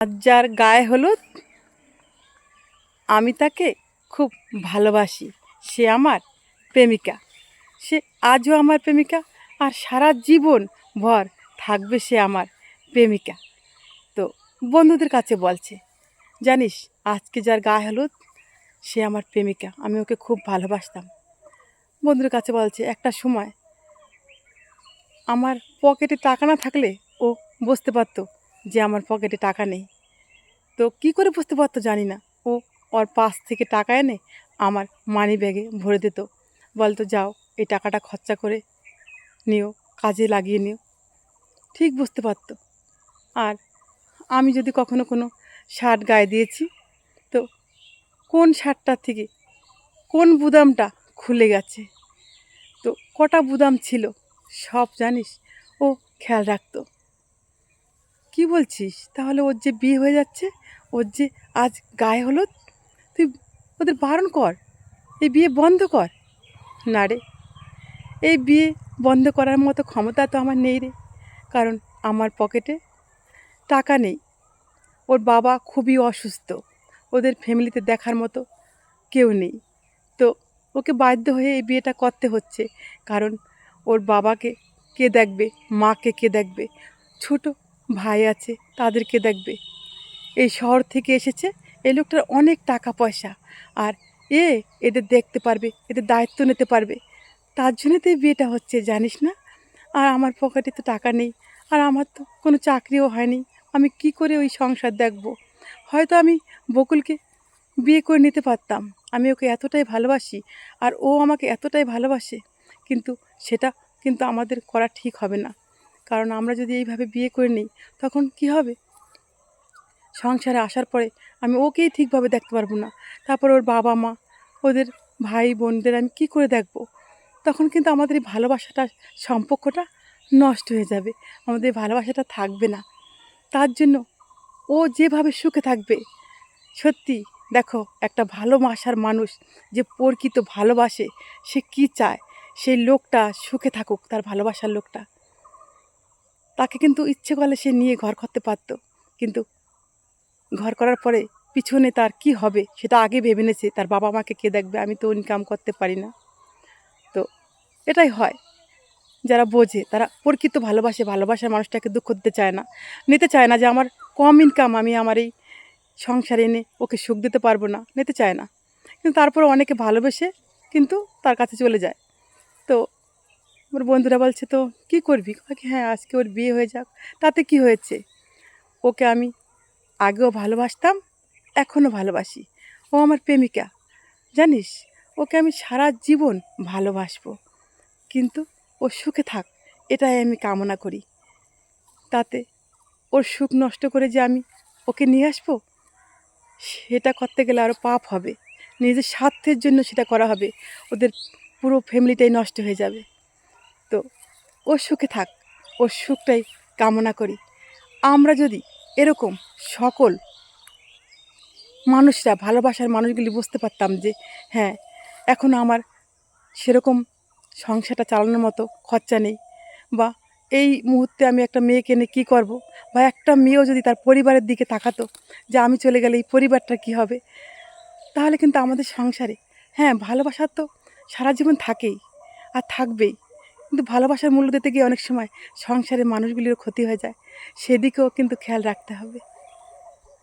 আজ যার গায়ে হলুদ? আমি তাকে খুব ভালোবাসি। সে আমার প্রেমিকা। সে আজও আমার প্রেমিকা আর সারা জীবন ভর থাকবে সে আমার প্রেমিকা। তো বন্ধুদের কাছে বলছে, জানিস, আজকে যার গায়ে হলুদ, সে আমার প্রেমিকা। আমি ওকে খুব ভালোবাসতাম। বন্ধুদের কাছে বলছে, একটা সময় আমার পকেটে টাকা না থাকলে ও বসতে পারতো। যে আমার পকেটে টাকা নেই। তো কি করে বুঝতে পারতো জানি না। ও ওর পাশ থেকে টাকা এনে আমার মানি ব্যাগে ভরে দিত। বলতো, যাও, এই টাকাটা খরচা করে নিও, কাজে লাগিয়ে নিও। ঠিক বুঝতে পারতো। আর আমি যদি কখনো কোনো শার্ট গায়ে দিয়েছি, তো কোন শার্টটার থেকে কোন বুদামটা খুলে গেছে? তো কটা বুদাম ছিল, সব জানিস, ও খেয়াল রাখতো। কি বলছিস? তাহলে ওর যে বিয়ে হয়ে যাচ্ছে, ওর যে আজ গায়ে হলো তুই ওদের বারণ কর। এই বিয়ে বন্ধ কর। না রে, এই বিয়ে বন্ধ করার মতো ক্ষমতা তো আমার নেই রে। কারণ আমার পকেটে টাকা নেই। ওর বাবা খুবই অসুস্থ। ওদের ফ্যামিলিতে দেখার মতো কেউ নেই। তো ওকে বাধ্য হয়ে এই বিয়েটা করতে হচ্ছে। কারণ ওর বাবাকে কে দেখবে, মাকে কে দেখবে? ছোট ভাই আছে, তাদেরকে দেখবে। এই শহর থেকে এসেছে, এই লোকটার অনেক টাকা পয়সা। আর এ এদের দেখতে পারবে, এদের দায়িত্ব নিতে পারবে। তার জন্য তো বিয়েটা হচ্ছে, জানিস না? আর আমার পকেটে তো টাকা নেই, আর আমার তো কোনো চাকরিও হয়নি। আমি কি করে ওই সংসার দেখব? হয়তো আমি বকুলকে বিয়ে করে নিতে পারতাম। আমি ওকে এতটাই ভালোবাসি, আর ও আমাকে এতটাই ভালোবাসে, কিন্তু সেটা কিন্তু আমাদের করা ঠিক হবে না। কারণ আমরা যদি এইভাবে বিয়ে করে নিই, তখন কি হবে? সংসারে আসার পরে আমি ওকেই ঠিকভাবে দেখতে পারব না। তারপর ওর বাবা মা, ওদের ভাই বোনদের আমি কি করে দেখব? তখন কিন্তু আমাদের এই ভালোবাসাটা, সম্পর্কটা নষ্ট হয়ে যাবে। আমাদের ভালোবাসাটা থাকবে না। তার জন্য ও যেভাবে সুখে থাকবে, সত্যি দেখো, একটা ভালোবাসার মানুষ যে প্রকৃত ভালোবাসে, সে কি চায়? সেই লোকটা সুখে থাকুক, তার ভালোবাসার লোকটা। তাকে কিন্তু ইচ্ছে করলে সে নিয়ে ঘর করতে পারতো। কিন্তু ঘর করার পরে পিছনে তার কি হবে সেটা আগে ভেবে নিয়েছে। তার বাবা মাকে কে দেখবে? আমি তো ইনকাম করতে পারি না। তো এটাই হয়। যারা বোঝে, তারা প্রকৃত ভালোবাসে। ভালোবাসার মানুষটাকে দুঃখ দিতে চায় না। নিতে চায় না যে আমার কম ইনকাম, আমি আমার এই সংসারে এনে ওকে সুখ দিতে পারব না। নিতে চায় না। কিন্তু তারপরে অনেকে ভালোবেসে কিন্তু তার কাছে চলে যায়। তো ওর বন্ধুরা বলছে তো কি করবি? কি, হ্যাঁ আজকে ওর বিয়ে হয়ে যাক। তাতে কি হয়েছে? ওকে আমি আগেও ভালোবাসতাম এখনও ভালোবাসি। ও আমার প্রেমিকা জানিস? ওকে আমি সারা জীবন ভালোবাসবো। কিন্তু ও সুখে থাক এটাই আমি কামনা করি। তাতে ওর সুখ নষ্ট করে যে আমি ওকে নিয়ে আসব সেটা করতে গেলে আরও পাপ হবে। নিজের স্বার্থের জন্য সেটা করা হবে। ওদের পুরো ফ্যামিলিটাই নষ্ট হয়ে যাবে। তো ও সুখে থাক ওর সুখটাই কামনা করি। আমরা যদি এরকম সকল মানুষরা, ভালোবাসার মানুষগুলি বুঝতে পারতাম যে হ্যাঁ এখন আমার সেরকম সংসারটা চালানোর মতো খরচা নেই বা এই মুহূর্তে আমি একটা মেয়েকে এনে কী করব বা একটা মেয়েও যদি তার পরিবারের দিকে তাকাতো যে আমি চলে গেলে এই পরিবারটা কী হবে, তাহলে কিন্তু আমাদের সংসারে হ্যাঁ ভালোবাসা তো সারা জীবন থাকেই আর থাকবেই। কিন্তু ভালোবাসার মূল্য দিতে গিয়ে অনেক সময় সংসারে মানুষগুলিরও ক্ষতি হয়ে যায়। সেদিকেও কিন্তু খেয়াল রাখতে হবে।